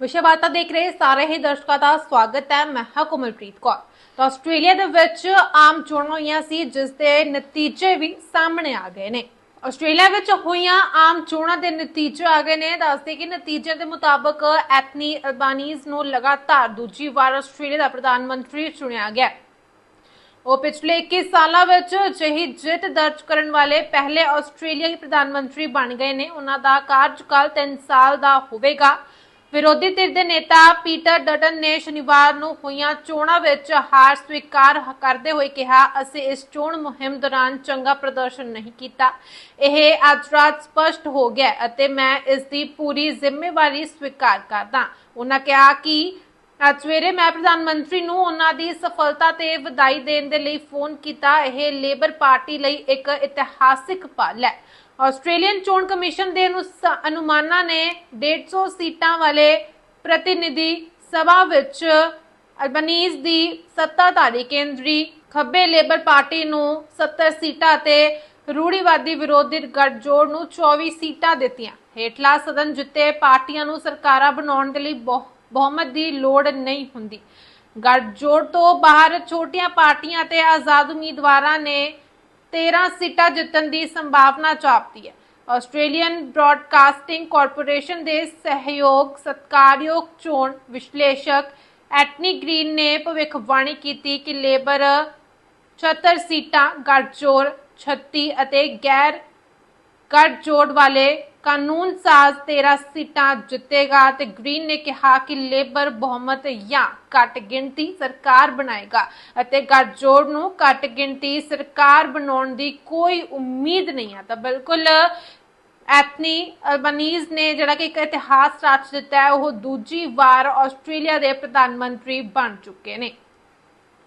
ਵਿਸ਼ੇ ਵਿਸ਼ਵਾਤਾ ਦੇਖ ਰਹੇ ਸਾਰੇ ਹੀ ਦਰਸ਼ਕਾਂ ਦਾ ਸਵਾਗਤ ਹੈ। ਮੈਂ ਹਾਂ ਕੋਮਲਪ੍ਰੀਤ ਕੌਰ। ਤਾਂ ਆਸਟ੍ਰੇਲੀਆ ਦੇ ਵਿੱਚ ਆਮ ਚੋਣਾਂ ਹੋਈਆਂ ਸੀ, ਜਿਸ ਦੇ ਨਤੀਜੇ ਵੀ ਸਾਹਮਣੇ ਆ ਗਏ ਨੇ। ਆਸਟ੍ਰੇਲੀਆ ਵਿੱਚ ਹੋਈਆਂ ਆਮ ਚੋਣਾਂ ਦੇ ਨਤੀਜੇ ਆ ਗਏ ਨੇ। ਦੱਸਦੇ ਕਿ ਨਤੀਜਿਆਂ ਦੇ ਮੁਤਾਬਕ ਐਥਨੀ ਅਲਬਾਨੀਜ਼ ਨੂੰ ਲਗਾਤਾਰ ਦੂਜੀ ਵਾਰ ਆਸਟ੍ਰੇਲੀਆ ਦਾ ਪ੍ਰਧਾਨ ਮੰਤਰੀ ਚੁਣਿਆ ਗਿਆ। ਉਹ ਪਿਛਲੇ 21 ਸਾਲਾਂ ਵਿੱਚ ਅਜਿਹੀ ਜਿੱਤ ਦਰਜ ਕਰਨ ਵਾਲੇ ਪਹਿਲੇ ਆਸਟ੍ਰੇਲੀਆਈ ਪ੍ਰਧਾਨ ਮੰਤਰੀ ਬਣ ਗਏ ਨੇ। ਉਹਨਾਂ ਦਾ ਕਾਰਜਕਾਲ 3 ਸਾਲ ਦਾ ਹੋਵੇਗਾ। ਵਿਰੋਧੀ ਧਿਰ ਦੇ ਨੇਤਾ ਪੀਟਰ ਡਟਨ ਨੇ ਸ਼ਨੀਵਾਰ ਨੂੰ ਹੋਈਆਂ ਚੋਣਾਂ ਵਿੱਚ ਹਾਰ ਸਵੀਕਾਰ ਕਰਦੇ ਹੋਏ ਕਿਹਾ, ਅਸੀਂ ਇਸ ਚੋਣ ਮੁਹਿੰਮ ਦੌਰਾਨ ਚੰਗਾ ਪ੍ਰਦਰਸ਼ਨ ਨਹੀਂ ਕੀਤਾ। ਇਹ ਅੱਜ ਰਾਤ ਸਪਸ਼ਟ ਹੋ ਗਿਆ ਅਤੇ ਮੈਂ ਇਸ ਦੀ ਪੂਰੀ ਜ਼ਿੰਮੇਵਾਰੀ ਸਵੀਕਾਰ ਕਰਦਾ ਉਹਨਾਂ ਕਿਹਾ ਕਿ ਅੱਜ ਸਵੇਰੇ ਮੈਂ ਪ੍ਰਧਾਨ ਮੰਤਰੀ ਨੂੰ ਉਹਨਾਂ ਦੀ ਸਫਲਤਾ ਤੇ ਵਧਾਈ ਦੇਣ ਦੇ ਲਈ ਫੋਨ ਕੀਤਾ। ਇਹ ਲੇਬਰ ਪਾਰਟੀ ਲਈ ਇੱਕ ਇਤਿਹਾਸਿਕ ਪਲ ਹੈ। ਆਸਟ੍ਰੇਲੀਅਨ ਚੋਣ ਕਮਿਸ਼ਨ ਦੇ ਅਨੁਮਾਨਾਂ ਨੇ 150 ਸੀਟਾਂ ਵਾਲੇ ਪ੍ਰਤੀਨਿਧੀ ਸਭਾ ਵਿੱਚ ਅਲਬਨੀਜ਼ ਦੀ ਸੱਤਾਧਾਰੀ ਕੇਂਦਰੀ ਖੱਬੇ ਲੇਬਰ ਪਾਰਟੀ ਨੂੰ 70 ਸੀਟਾਂ ਤੇ ਰੂੜੀਵਾਦੀ ਵਿਰੋਧੀ ਗੱਠਜੋੜ ਨੂੰ 24 ਸੀਟਾਂ ਦਿੱਤੀਆਂ। ਹੇਠਲਾ ਸਦਨ ਜਿੱਤੇ ਪਾਰਟੀਆਂ ਨੂੰ ਸਰਕਾਰਾਂ ਬਣਾਉਣ ਦੇ ਲਈ ਬਹੁਤ ਬਹੁਮਤ ਦੀ ਲੋੜ ਨਹੀਂ ਹੁੰਦੀ। ਗੱਠਜੋੜ ਤੋਂ ਬਾਹਰ ਛੋਟੀਆਂ ਪਾਰਟੀਆਂ ਤੇ ਆਜ਼ਾਦ ਉਮੀਦਵਾਰਾਂ ਨੇ 13 ਸੀਟਾਂ ਜਿੱਤਣ ਦੀ ਸੰਭਾਵਨਾ ਚਾਪਦੀ ਹੈ। ਆਸਟ੍ਰੇਲੀਅਨ ਬ੍ਰਾਡਕਾਸਟਿੰਗ ਕਾਰਪੋਰੇਸ਼ਨ ਦੇ ਸਹਿਯੋਗ, ਸਤਕਾਰਯੋਗ ਚੋਣ ਵਿਸ਼ਲੇਸ਼ਕ ਐਟਨੀ ਗ੍ਰੀਨ ਨੇ ਭਵਿੱਖਬਾਣੀ ਕੀਤੀ ਕਿ ਲੇਬਰ 76 ਸੀਟਾਂ, ਗੱਠਜੋੜ 36 ਅਤੇ ਗੈਰ ਗੱਠਜੋੜ ਵਾਲੇ ਕਾਨੂੰਨ ਸਾਜ਼ 13 ਸੀਟਾਂ ਜਿੱਤੇਗਾ ਤੇ ਗ੍ਰੀਨ ਨੇ ਕਿਹਾ ਕਿ ਲੇਬਰ ਬਹੁਮਤ ਜਾਂ ਘੱਟ ਗਿਣਤੀ ਸਰਕਾਰ ਬਣਾਏਗਾ ਅਤੇ ਗੱਠਜੋੜ ਨੂੰ ਘੱਟ ਗਿਣਤੀ ਸਰਕਾਰ ਬਣਾਉਣ ਦੀ ਕੋਈ ਉਮੀਦ ਨਹੀਂ ਹੈ ਤਾਂ ਬਿਲਕੁਲ ਐਥਨੀ ਅਲਬਨੀਜ਼ ਨੇ ਜਿਹੜਾ ਕਿ ਇੱਕ ਇਤਿਹਾਸ ਰਚ ਦਿੱਤਾ ਹੈ, ਉਹ ਦੂਜੀ ਵਾਰ ਆਸਟ੍ਰੇਲੀਆ ਦੇ ਪ੍ਰਧਾਨ ਮੰਤਰੀ ਬਣ ਚੁੱਕੇ ਨੇ।